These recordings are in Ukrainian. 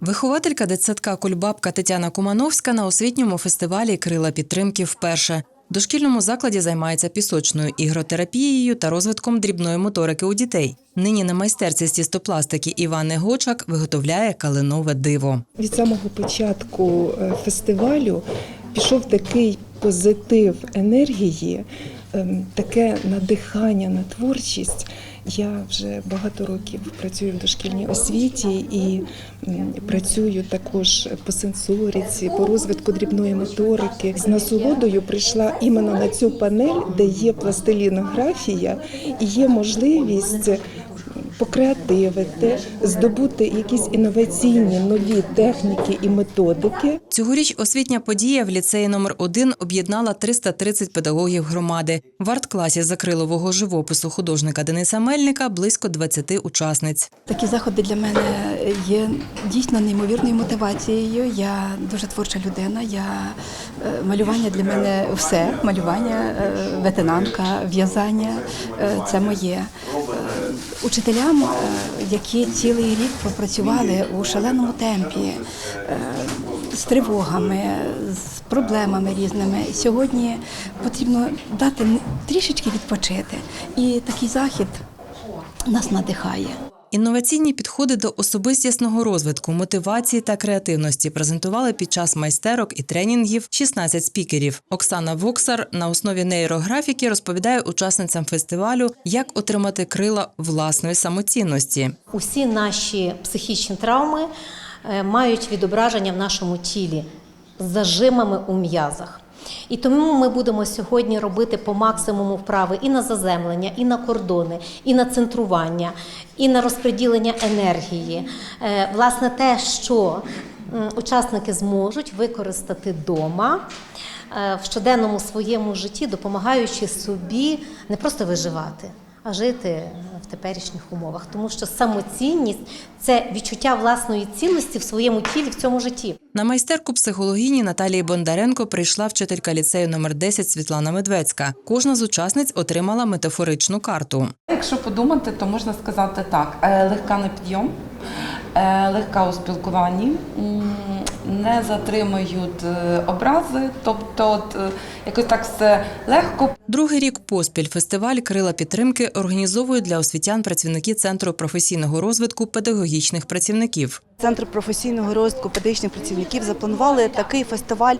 Вихователька дитсадка Кульбабка Тетяна Кумановська на освітньому фестивалі Крила підтримки вперше. Дошкільному закладі займається пісочною ігротерапією та розвитком дрібної моторики у дітей. Нині на майстерці з тістопластики Івани Гочак виготовляє калинове диво. Від самого початку е, фестивалю пішов такий позитив енергії, ем, таке надихання на творчість. Я вже багато років працюю в дошкільній освіті і працюю також по сенсоріці, по розвитку дрібної моторики. З насолодою прийшла іменно на цю панель, де є пластилінографія і є можливість покреативити, здобути якісь інноваційні нові техніки і методики. Цьогоріч освітня подія в ліцеї номер 1 об'єднала 330 педагогів громади. В арт-класі з акрилового живопису художника Дениса Мельника близько 20 учасниць. Такі заходи для мене є дійсно неймовірною мотивацією. Я дуже творча людина. Я е, малювання для мене все. Малювання, е, ветенанка, в'язання е, це моє. Учителям, е, які цілий рік попрацювали у шаленому темпі, е, з тривогами, з проблемами різними. Сьогодні потрібно дати трішечки відпочити. І такий захід нас надихає. Інноваційні підходи до особистісного розвитку, мотивації та креативності презентували під час майстерок і тренінгів 16 спікерів. Оксана Воксар на основі нейрографіки розповідає учасницям фестивалю, як отримати крила власної самоцінності. Усі наші психічні травми е, мають відображення в нашому тілі з зажимами у м'язах. І тому ми будемо сьогодні робити по максимуму вправи і на заземлення, і на кордони, і на центрування, і на розподілення енергії. Е, Власне, те, що учасники зможуть використати вдома е, в щоденному своєму житті, допомагаючи собі не просто виживати, жити в теперішніх умовах. Тому що самоцінність це відчуття власної цінності в своєму тілі в цьому житті. На майстерку психологині Наталії Бондаренко прийшла вчителька ліцею номер 10 Світлана Медведська. Кожна з учасниць отримала метафоричну карту. Якщо подумати, то можна сказати так: е, легка на підйом, е, легка у спілкуванні, не затримують е, образи, тобто от, е, якось так все легко. Другий рік поспіль фестиваль Крила підтримки організовують для освітян працівники Центру професійного розвитку педагогічних працівників. Центр професійного розвитку педагогічних працівників запланували такий фестиваль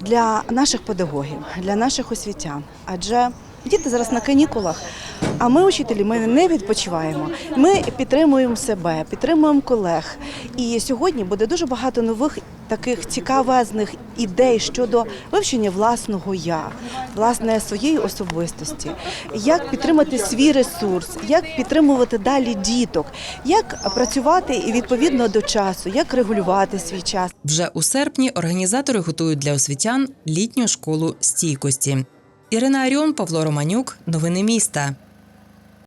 для наших педагогів, для наших освітян. Адже діти зараз на канікулах, а ми, учителі, ми не відпочиваємо. Ми підтримуємо себе, підтримуємо колег. І сьогодні буде дуже багато нових таких цікавезних ідей щодо вивчення власного я, власне своєї особистості, як підтримати свій ресурс, як підтримувати далі діток, як працювати і відповідно до часу, як регулювати свій час. Вже у серпні організатори готують для освітян літню школу стійкості. Ірина Аріон, Павло Романюк. Новини міста.